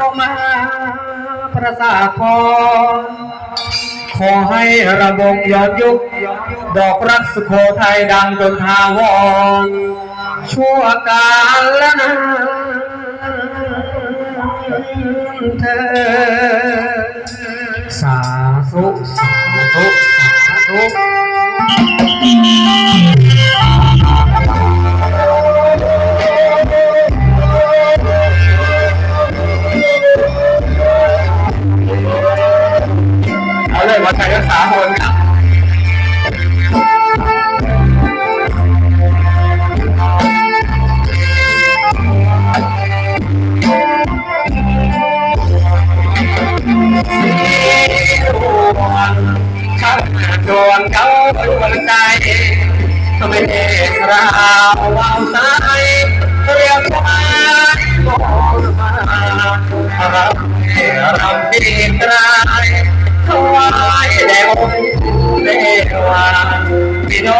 รมาประสาทพรขอให้ระบงย้อนยุค ดอกรักสุโขทัยดังจนทาวรชั่วกาลละนานเธอ สาธุ สาธุ สาธุางดวงเขาดวงใจไม่เอกราววาวสายเรียกว่าโมมารับรำดีตรายถวายแด่องค์เทวาพี่น้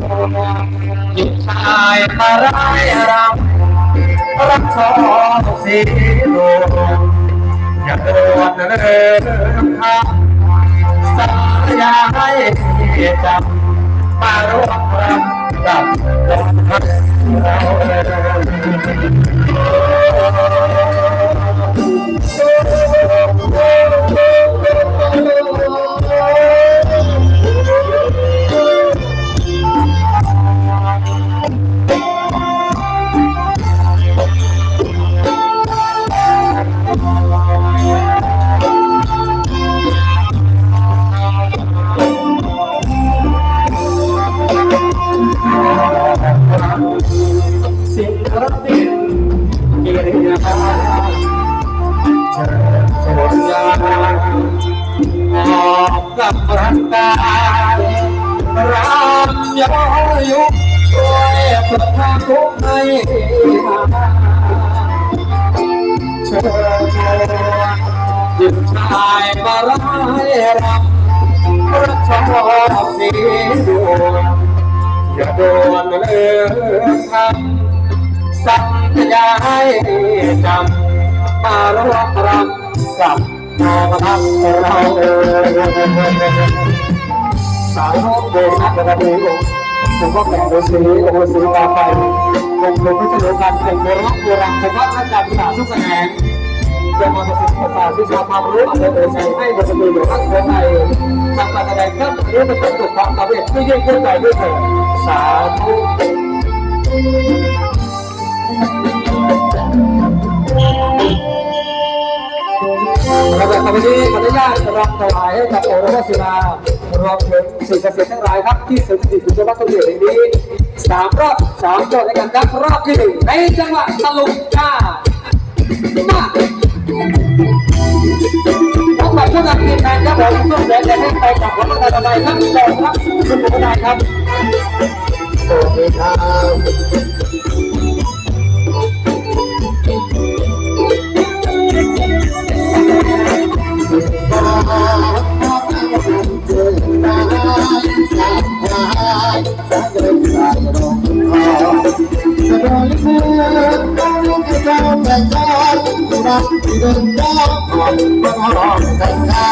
ญชมหญิงชายมาร้ายรำรักทองสีดวงอย่าโดนเริ่มทำสัญญาให้จำ กิริยาเชิญชวนยาออกกับร่างกายรำย้อนยุคช่วยประทานทุกข์ให้ หายเชิญชวนหญิงชายมาร้ายรำพระชอบสีดวงอย่าโดนเลือกทำสัญญาให้จำมาร่วมรำกับนองทัพเราสายห้องโบนัสระดู ผมก็แต่งโดยสีโอสีตาไฟผมเป็นผู้เชี่ยวชาญเป็นโบราณโบราณผมว่าอาจารย์ภาษาทุกคะแนนจะมาประสิทธิ์ภาษาวิชาความรู้อะไรโดยใช้ให้บริสุทธิ์หรือทั้งคนไทยทำการแสดงครับหรือประสบความสำเร็จไม่ยิ่งขึ้นไปด้วยเถิดสาธุเราแบบวันนี้ขออนุญาตรำถวายให้กับโอรสศิลา รวมถึงสิ่งศักดิ์สิทธิ์ทั้งหลายครับที่สิงสถิตอยู่ในวัดตุเกียรติแห่งนี้สามรอบสามโจทย์ในการนับรอบที่หนึ่งในจังหวะตะลุกชามาพบกับผู้นำทีมงานครับผมส้มแดงแดงให้ไปกับวัฒนธรรมไทยครับก่อครับคุณผู้นายครับสวัสดีครับ រស់រំដោះរស់តែ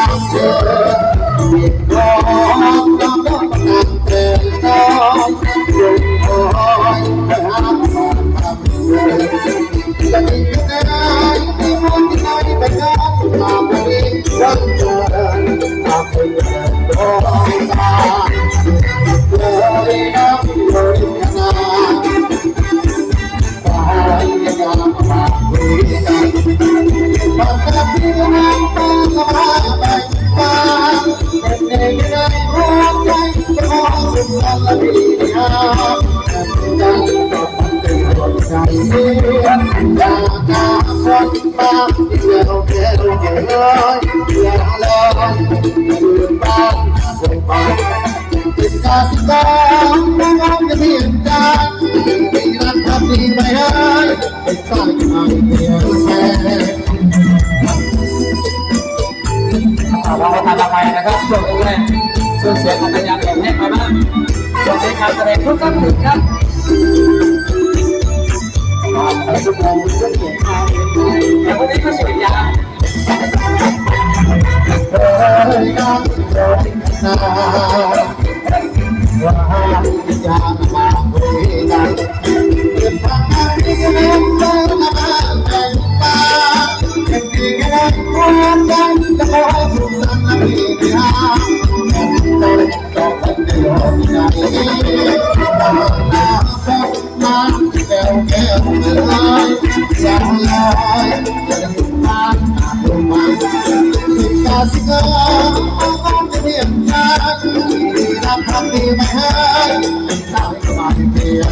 เพียงใจมีรักทำดีไม่ให้เป็นใต้ทางเพียงแค่เราทำต่อไปนะครับช่วงแรกช่วงเสียงอาจจะยังแข็งแรงไปบ้างช่วงนี้การแสดงทุกท่านหนึ่งครับ ทุกคนเรื่องเสียงทางแต่วันนี้ก็สวยยาเฮ้ยน้ำโดนนาว่าอยากมาคุยกันเป็นทางที่จะเล่นเล่ รียนชาที่รับทำดีไม่ให้ได้สบายเพียง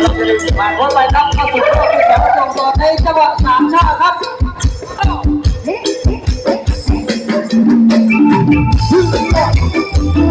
เราจะเล่นสิบวันวันไปครับเข้าสู่รอบที่สองส่งต่อในจังหวะสามชาครับอ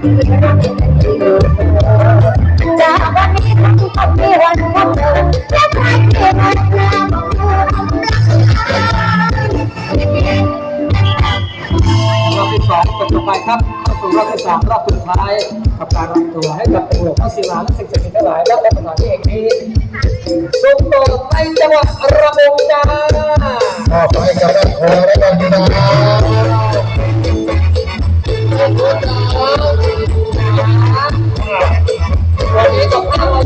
จากวันนี้ทั้งคนมีวันวันเดิมและใครที่รักเรารอบที่สองจบลงไปครับเข้าสู่รอบที่สามรอบสุดท้ายกับการรำตัวให้กับตำรวจพระศิลาและสิ่งศักดิ์สิทธิ์ทั้งหลายและและสถานที่แห่งนี้ส่งต่อในจังหวัดระบงจ้าต่อไปกับแม่โคและกันนะ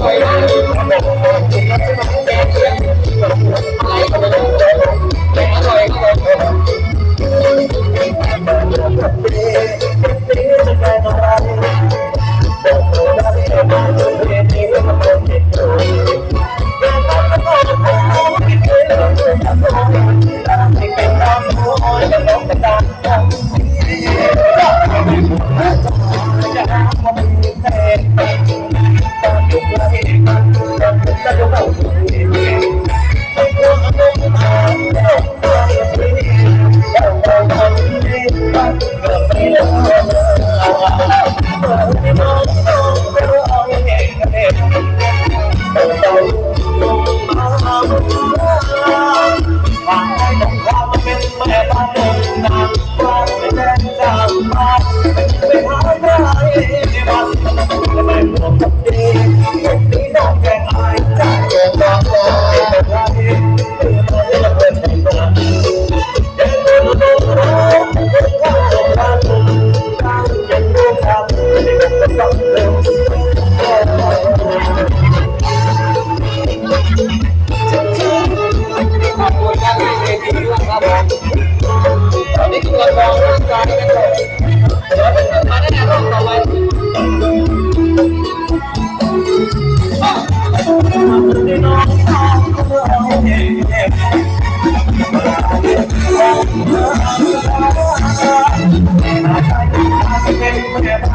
กั Yeah.